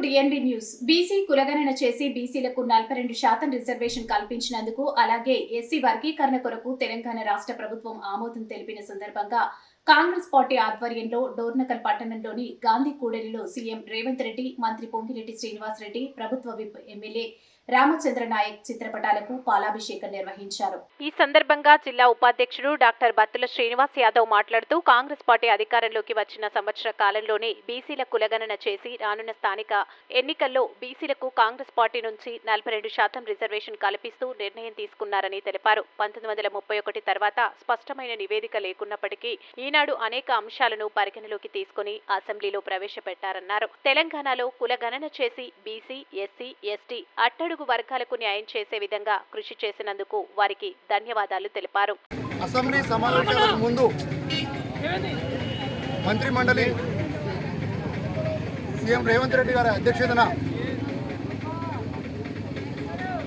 News. BC కులగణన చేసి బీసీలకు నలభై రెండు శాతం రిజర్వేషన్ కల్పించినందుకు అలాగే ఎస్సీ వర్గీకరణ కొరకు తెలంగాణ రాష్ట్ర ప్రభుత్వం ఆమోదం తెలిపిన సందర్భంగా కాంగ్రెస్ పార్టీ ఆధ్వర్యంలో డోర్నకల్ పట్టణంలోని గాంధీ కూడలిలో సీఎం రేవంత్ రెడ్డి మంత్రి పొంగిరెడ్డి శ్రీనివాసరెడ్డి ప్రభుత్వ విప్ ఎమ్మెల్యే రామచంద్ర నాయక్ చిత్రపటాలకు పాలాభిషేకం నిర్వహించారు. ఈ సందర్భంగా జిల్లా ఉపాధ్యక్షుడు డాక్టర్ బత్తుల శ్రీనివాస్ యాదవ్ మాట్లాడుతూ కాంగ్రెస్ పార్టీ అధికారంలోకి వచ్చిన సంవత్సర కాలంలోనే బీసీల కులగణన చేసి రానున్న స్థానిక ఎన్నికల్లో బీసీలకు కాంగ్రెస్ పార్టీ నుంచి నలభై రెండు శాతం రిజర్వేషన్ కల్పిస్తూ నిర్ణయం తీసుకున్నారని తెలిపారు. పంతొమ్మిది వందల ముప్పై ఒకటి తర్వాత స్పష్టమైన నివేదిక లేకున్నప్పటికీ ఈనాడు అనేక అంశాలను పరిగణలోకి తీసుకుని అసెంబ్లీలో ప్రవేశపెట్టారన్నారు. తెలంగాణలో కులగణన చేసి బీసీ ఎస్సీ ఎస్టీ అట్టడుగు వర్గాలకు న్యాయం చేసే విధంగా కృషి చేసినందుకు వారికి ధన్యవాదాలు తెలిపారు. అసెంబ్లీ సమావేశాలకు ముందు మంత్రి మండలి సీఎం రేవంత్ రెడ్డి గారి అధ్యక్షతన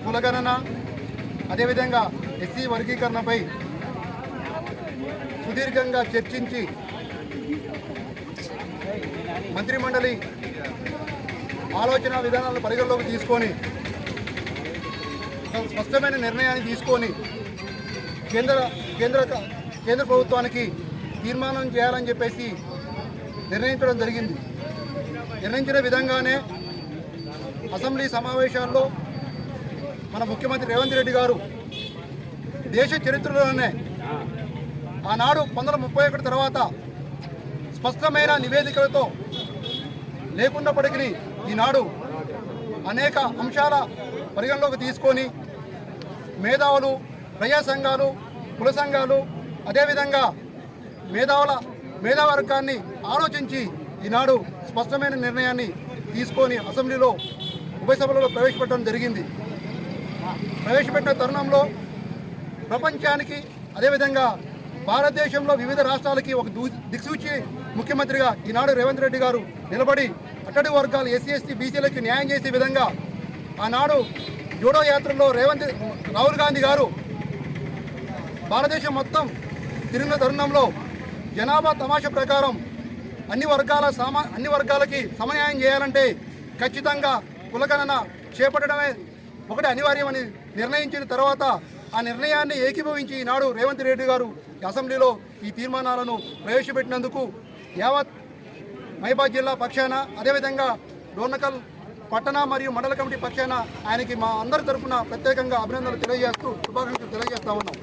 కులగణన అదేవిధంగా ఎస్సీ వర్గీకరణపై సుదీర్ఘంగా చర్చించి మంత్రి మండలి ఆలోచన విధానాలను పరిగణలోకి తీసుకొని స్పష్టమైన నిర్ణయాన్ని తీసుకొని కేంద్ర కేంద్ర కేంద్ర ప్రభుత్వానికి తీర్మానం చేయాలని చెప్పేసి నిర్ణయించడం జరిగింది. నిర్ణయించిన విధంగానే అసెంబ్లీ సమావేశాల్లో మన ముఖ్యమంత్రి రేవంత్ రెడ్డి గారు దేశ చరిత్రలోనే ఆనాడు పంతొమ్మిది ముప్పై ఒకటి తర్వాత స్పష్టమైన నివేదికలతో లేకున్నప్పటికీ ఈనాడు అనేక అంశాల పరిగణలోకి తీసుకొని మేధావులు ప్రజా సంఘాలు కుల సంఘాలు అదేవిధంగా మేధావుల మేధావర్గాన్ని ఆలోచించి ఈనాడు స్పష్టమైన నిర్ణయాన్ని తీసుకొని అసెంబ్లీలో ఉభయ సభలలో ప్రవేశపెట్టడం జరిగింది. ప్రవేశపెట్టిన తరుణంలో ప్రపంచానికి అదేవిధంగా భారతదేశంలో వివిధ రాష్ట్రాలకి ఒక దూ దిక్సూచి ముఖ్యమంత్రిగా ఈనాడు రేవంత్ రెడ్డి గారు నిలబడి అట్టడి వర్గాలు ఎస్సీ ఎస్టీ బీసీలకి న్యాయం చేసే విధంగా ఆనాడు జూడో యాత్రలో రేవంత్ రాహుల్ గాంధీ గారు భారతదేశం మొత్తం తిరిగిన తరుణంలో జనాభా తమాషా ప్రకారం అన్ని వర్గాల సమా అన్ని వర్గాలకి సమన్యాయం చేయాలంటే ఖచ్చితంగా కులగణన చేపట్టడమే ఒకటి అనివార్యమని నిర్ణయించిన తర్వాత ఆ నిర్ణయాన్ని ఏకీభవించి ఈనాడు రేవంత్ రెడ్డి గారు అసెంబ్లీలో ఈ తీర్మానాలను ప్రవేశపెట్టినందుకు యావత్ మహిబాద్ జిల్లా పక్షాన అదేవిధంగా డోర్నకల్ పట్టణ మరియు మండల కమిటీ పక్షాన ఆయనకి మా అందరి తరఫున ప్రత్యేకంగా అభినందనలు తెలియజేస్తూ శుభాకాంక్షలు తెలియజేస్తా ఉన్నాం.